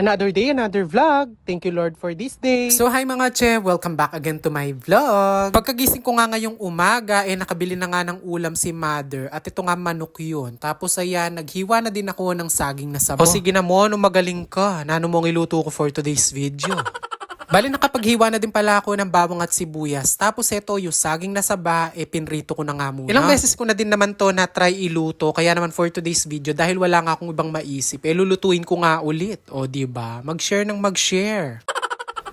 Another day, another vlog. Thank you Lord for this day. So hi mga che, welcome back again to my vlog. Pagkagising ko nga ngayong umaga, eh nakabili na nga ng ulam si mother at ito nga manok yun. Tapos ayan, naghiwa na din ako ng saging na sabaw. O sige na mo, ano magaling ka. Nano mong iluto ko for today's video. Bali nakapaghiwa na din pala ako ng bawang at sibuyas. Tapos eto, yung saging na saba, eh pinrito ko na nga muna. Ilang beses ko na din naman to na try iluto. Kaya naman for today's video, dahil wala nga akong ibang maisip, eh lulutuin ko nga ulit. O di ba Mag-share ng mag-share.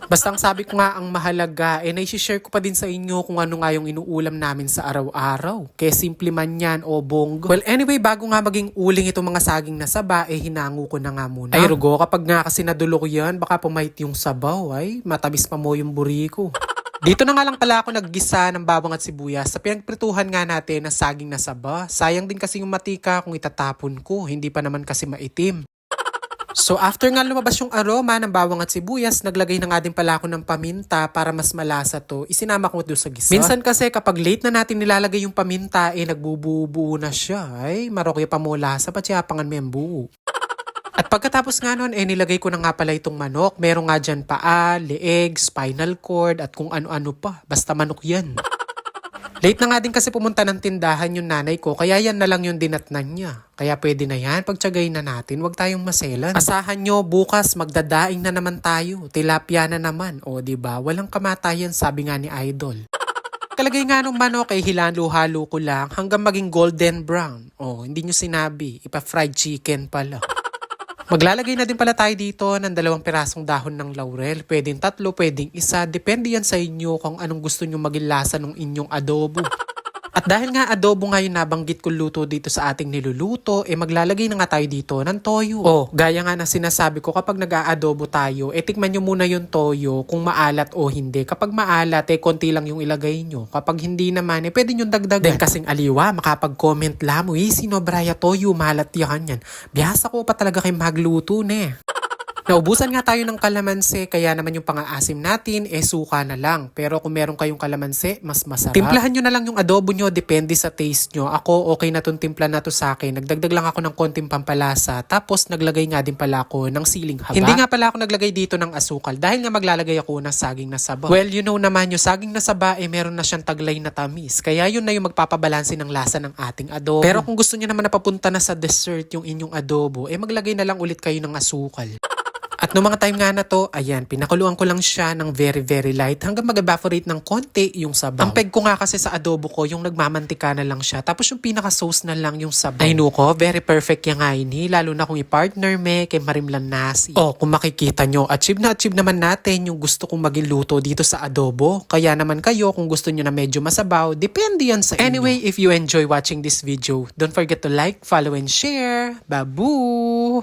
Basta ang sabi ko nga ang mahalaga, eh naisishare ko pa din sa inyo kung ano nga yung inuulam namin sa araw-araw. Kaya simple man yan o bonggo. Well anyway, bago nga maging uling itong mga saging na saba, eh hinango ko na nga muna. Ay rugo, kapag nga kasi nadulo ko yan, baka pumait yung sabaw. Ay, matamis pa mo yung buri ko. Dito na nga lang pala ako naggisa ng bawang at sibuyas sa pinagprituhan nga natin ng saging na saba. Sayang din kasi yung matika kung itatapon ko, hindi pa naman kasi maitim. So after nga lumabas yung aroma ng bawang at sibuyas, naglagay na nga din pala ako ng paminta para mas malasa to. Isinama ko doon sa gisa. Minsan kasi kapag late na natin nilalagay yung paminta, eh nagbubuo na siya. Ay, marokyo pa mo lasa, patsiyapangan mo yung buo. At pagkatapos nga nun, eh nilagay ko na nga pala itong manok. Meron nga dyan paa, leeg, spinal cord, at kung ano-ano pa. Basta manok yan. Late na nga din kasi pumunta ng tindahan yung nanay ko, kaya yan na lang yung dinatnan niya. Kaya pwede na yan, pagtsagay na natin, wag tayong maselan. Asahan nyo, bukas magdadaing na naman tayo, tilapia na naman. O ba walang kamatayan sabi nga ni Idol. Kalagay nga nung manok ay hilalo-halo ko lang hanggang maging golden brown. O, hindi nyo sinabi, ipa-fried chicken pala. Maglalagay na din pala tayo dito ng dalawang pirasong dahon ng laurel. Pwedeng tatlo, pwedeng isa. Depende yan sa inyo kung anong gusto nyo maging lasa ng inyong adobo. At dahil nga adobo nga yung nabanggit ko luto dito sa ating niluluto, eh maglalagay na nga tayo dito ng toyo. Oh, gaya nga na sinasabi ko kapag nag-aadobo tayo, eh tikman nyo muna yung toyo kung maalat o hindi. Kapag maalat, eh konti lang yung ilagay nyo. Kapag hindi naman, eh pwede nyo dagdagan. Then kasing aliwa, makapag-comment lang, uy, sino braya toyo, malat yan yan. Biyasa ko pa talaga kay magluto ne. Naubusan nga tayo ng kalamansi, kaya naman yung pang-aasim natin, eh suka na lang. Pero kung meron kayong kalamansi, mas masarap. Timplahan nyo na lang yung adobo nyo, depende sa taste nyo. Ako, okay na tong timpla na to sa akin. Nagdagdag lang ako ng konting pampalasa, tapos naglagay nga din pala ako ng siling haba. Hindi nga pala ako naglagay dito ng asukal, dahil nga maglalagay ako ng saging na saba. Well, you know naman, yung saging na saba, eh meron na siyang taglay na tamis. Kaya yun na yung magpapabalansi ng lasa ng ating adobo. Pero kung gusto nyo naman na papunta na sa dessert yung inyong adobo, eh maglagay na lang ulit kayo ng asukal. At noong mga time nga na to, ayan, pinakuluan ko lang siya ng very very light hanggang mag-evaporate ng konti yung sabaw. Ang peg ko nga kasi sa adobo ko, yung nagmamantika na lang siya. Tapos yung pinaka-sauce na lang yung sabaw. Ay nuko, very perfect yung ini. Lalo na kung i-partner me kay Marimlan Nasi. Oh, kung makikita nyo, achieve na achieve naman natin yung gusto kong maging luto dito sa adobo. Kaya naman kayo, kung gusto nyo na medyo masabaw, depende yan sa inyo. Anyway, if you enjoy watching this video, don't forget to like, follow, and share. Babu!